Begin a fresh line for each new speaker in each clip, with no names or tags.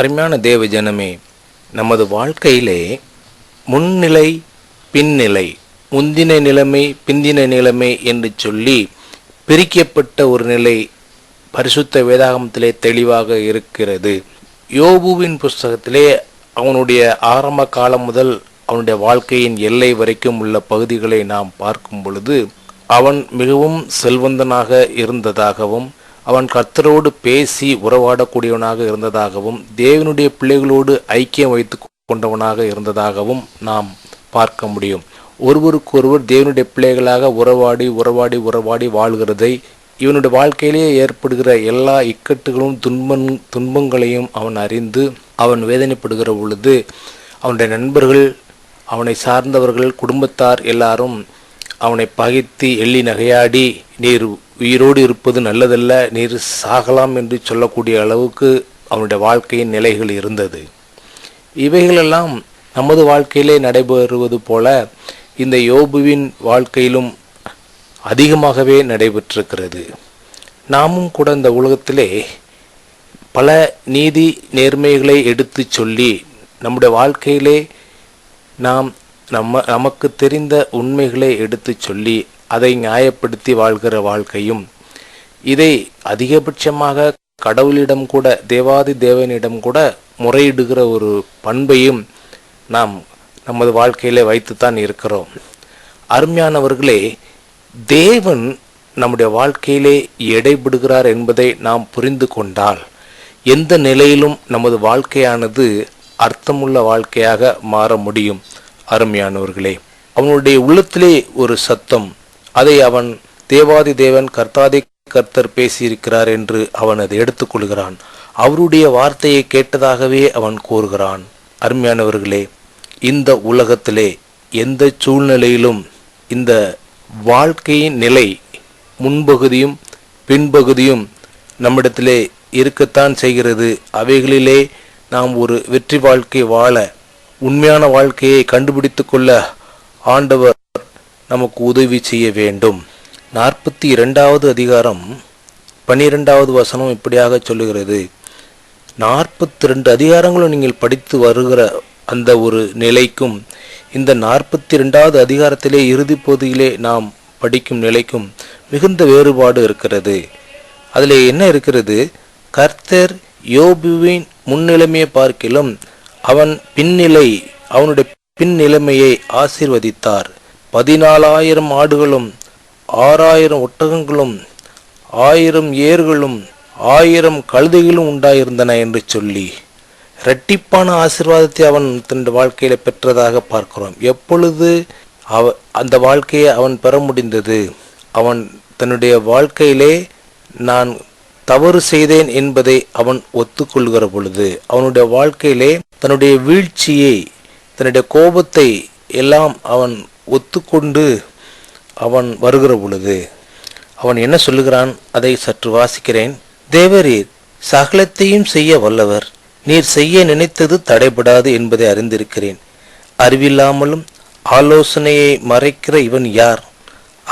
அருமையான தேவ ஜனமே நமது வாழ்க்கையிலே முன்னிலை பின்னிலை முந்தின நிலைமை பிந்தின நிலைமை என்று சொல்லி பிரிக்கப்பட்ட ஒரு நிலை பரிசுத்த வேதாகமத்திலே தெளிவாக இருக்கிறது. யோபுவின் புஸ்தகத்திலே அவனுடைய ஆரம்ப காலம் முதல் அவனுடைய வாழ்க்கையின் எல்லை வரைக்கும் உள்ள பகுதிகளை நாம் பார்க்கும் பொழுது அவன் மிகவும் செல்வந்தனாக இருந்ததாகவும் அவன் கர்த்தரோடு பேசி உறவாடக்கூடியவனாக இருந்ததாகவும் தேவனுடைய பிள்ளைகளோடு ஐக்கியம் வைத்து கொண்டவனாக இருந்ததாகவும் நாம் பார்க்க முடியும். ஒருவருக்கொருவர் தேவனுடைய பிள்ளைகளாக உறவாடி உறவாடி உறவாடி வாழ்கிறதை இவனுடைய வாழ்க்கையிலேயே ஏற்படுகிற எல்லா இக்கட்டுகளும் துன்பம் துன்பங்களையும் அவன் அறிந்து அவன் வேதனைப்படுகிற பொழுது அவனுடைய நண்பர்கள் அவனை சார்ந்தவர்கள் குடும்பத்தார் எல்லாரும் அவனை பகைத்து எள்ளி நகையாடி நீர் உயிரோடு இருப்பது நல்லதல்ல நீர் சாகலாம் என்று சொல்லக்கூடிய அளவுக்கு அவனுடைய வாழ்க்கையின் நிலைகள் இருந்தது. இவைகளெல்லாம் நமது வாழ்க்கையிலே நடைபெறுவது போல இந்த யோபுவின் வாழ்க்கையிலும் அதிகமாகவே நடைபெற்றிருக்கிறது. நாமும் கூட இந்த உலகத்திலே பல நீதி நேர்மைகளை எடுத்து சொல்லி நம்முடைய வாழ்க்கையிலே நாம் நம்ம நமக்கு தெரிந்த உண்மைகளை எடுத்து சொல்லி அதை நியாயப்படுத்தி வாழ்கிற வாழ்க்கையும் இதை அதிகபட்சமாக கடவுளிடம் கூட தேவாதி தேவனிடம் கூட முறையிடுகிற ஒரு பண்பையும் நாம் நமது வாழ்க்கையிலே வைத்துத்தான் இருக்கிறோம். அருமையானவர்களே தேவன் நம்முடைய வாழ்க்கையிலே எடைபடுகிறார் என்பதை நாம் புரிந்து கொண்டால் எந்த நிலையிலும் நமது வாழ்க்கையானது அர்த்தமுள்ள வாழ்க்கையாக மாற முடியும். அருமையானவர்களே அவனுடைய உள்ளத்திலே ஒரு சத்தம் அதை அவன் தேவாதி தேவன் கர்த்தாதி கர்த்தர் பேசியிருக்கிறார் என்று அவன் அதை எடுத்துக்கொள்கிறான் அவருடைய வார்த்தையை கேட்டதாகவே அவன் கூறுகிறான். அருமையானவர்களே இந்த உலகத்திலே எந்த சூழ்நிலையிலும் இந்த வாழ்க்கையின் நிலை முன்பகுதியும் பின்பகுதியும் நம்மிடத்திலே இருக்கத்தான் செய்கிறது. அவைகளிலே நாம் ஒரு வெற்றி வாழ்க்கை வாழ உண்மையான வாழ்க்கையை கண்டுபிடித்து கொள்ள ஆண்டவர் நமக்கு உதவி செய்ய வேண்டும். நாற்பத்தி இரண்டாவது அதிகாரம் பன்னிரெண்டாவது வசனம் இப்படியாக சொல்லுகிறது. நாற்பத்தி ரெண்டு அதிகாரங்களும் நீங்கள் படித்து வருகிற அந்த ஒரு நிலைக்கும் இந்த நாற்பத்தி ரெண்டாவது அதிகாரத்திலே இறுதி பகுதியிலே நாம் படிக்கும் நிலைக்கும் மிகுந்த வேறுபாடு இருக்கிறது. அதில் என்ன இருக்கிறது? கர்த்தர் யோபுவின் முன்னிலைமையை பார்க்கிலும் அவன் பின்னிலை அவனுடைய பின்னிலைமையை ஆசீர்வதித்தார். பதினாலாயிரம் ஆடுகளும் ஆறாயிரம் ஒட்டகங்களும் ஆயிரம் ஏர்களும் ஆயிரம் கழுதைகளும் உண்டாயிருந்தன என்று சொல்லி இரட்டிப்பான ஆசிர்வாதத்தை அவன் தன்னுடைய வாழ்க்கையில பெற்றதாக பார்க்கிறோம். எப்பொழுது அவ அந்த வாழ்க்கையை அவன் பெற முடிந்தது? அவன் தன்னுடைய வாழ்க்கையிலே நான் தவறு செய்தேன் என்பதை அவன் ஒத்துக்கொள்கிற பொழுது அவனுடைய வாழ்க்கையிலே தன்னுடைய வீழ்ச்சியை தன்னுடைய கோபத்தை எல்லாம் அவன் ஒத்துக்கொண்டு அவன் வருகிற பொழுது அவன் என்ன சொல்லுகிறான்? அதை சற்று வாசிக்கிறேன். தேவரீர் சகலத்தையும் செய்ய வல்லவர். நீர் செய்ய நினைத்தது தடைபடாது என்பதை அறிந்திருக்கிறேன். அறிவில்லாமலும் ஆலோசனையை மறைக்கிற இவன் யார்?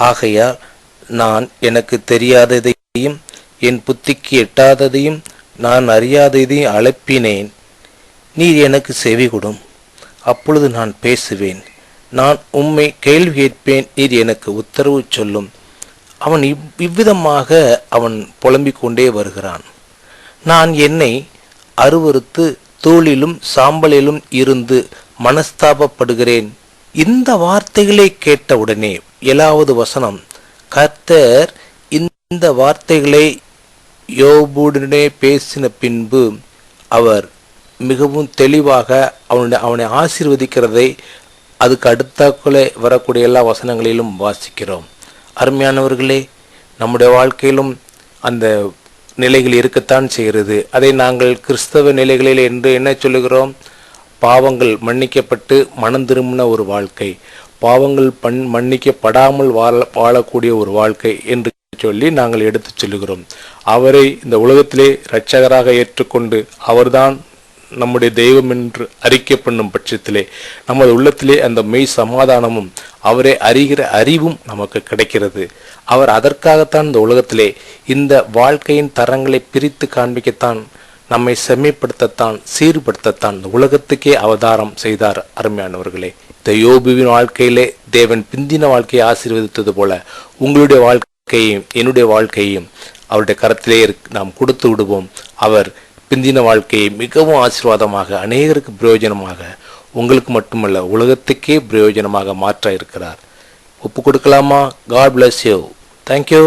ஆகையால் நான் எனக்கு தெரியாததையும் என் புத்திக்கு எட்டாததையும் நான் அறியாததையும் அழைப்பினேன் நீர் எனக்கு செவி கொடும் அப்பொழுது நான் பேசுவேன். நான் உம்மை கேள்வி கேட்பேன் நீர் எனக்கு உத்தரவு சொல்லும். அவன் இவ் இவ்விதமாக அவன் புலம்பிக் கொண்டே வருகிறான். நான் என்னை அருவருத்து தோளிலும் சாம்பலிலும் இருந்து மனஸ்தாபப்படுகிறேன். இந்த வார்த்தைகளை கேட்டவுடனே ஏழாவது வசனம் கர்த்தர் இந்த வார்த்தைகளை யோபுடனே பேசின பின்பு அவர் மிகவும் தெளிவாக அவனுடைய அவனை ஆசீர்வதிக்கிறதை அதுக்கு அடுத்தாக்குள்ளே வரக்கூடிய எல்லா வசனங்களிலும் வாசிக்கிறோம். அருமையானவர்களே நம்முடைய வாழ்க்கையிலும் அந்த நிலைகள் இருக்கத்தான் செய்கிறது. அதை நாங்கள் கிறிஸ்தவ நிலைகளில் என்று என்ன சொல்லுகிறோம்? பாவங்கள் மன்னிக்கப்பட்டு மனம் திரும்பின ஒரு வாழ்க்கை. பாவங்கள் பண் மன்னிக்கப்படாமல் வாழ வாழக்கூடிய ஒரு வாழ்க்கை என்று சொல்லி நாங்கள் எடுத்துச் சொல்லுகிறோம். அவரை இந்த உலகத்திலே இரட்சகராக ஏற்றுக்கொண்டு அவர்தான் நம்முடைய தெய்வம் என்று அறிக்கை பண்ணும் பட்சத்திலே நமது உள்ளத்திலே அந்த மெய் சமாதானமும் அவரை அறிகிற அறிவும் நமக்கு கிடைக்கிறது. அவர் அதற்காகத்தான் இந்த உலகத்திலே இந்த வாழ்க்கையின் தரங்களை பிரித்து காண்பிக்கத்தான் நம்மை செம்மைப்படுத்தத்தான் சீர்படுத்தத்தான் இந்த உலகத்துக்கே அவதாரம் செய்தார் அருமையானவர்களே. இந்த யோபுவின் வாழ்க்கையிலே தேவன் பிந்தின வாழ்க்கையை ஆசீர்வதித்தது போல உங்களுடைய வாழ்க்கையையும் என்னுடைய வாழ்க்கையையும் அவருடைய கரத்திலே நாம் கொடுத்து விடுவோம். அவர் பிந்தின வாழ்க்கையை மிகவும் ஆசீர்வாதமாக அநேகருக்கு பிரயோஜனமாக உங்களுக்கு மட்டுமல்ல உலகத்துக்கே பிரயோஜனமாக மாற்ற இருக்கிறார். ஒப்பு கொடுக்கலாமா? God bless you thank you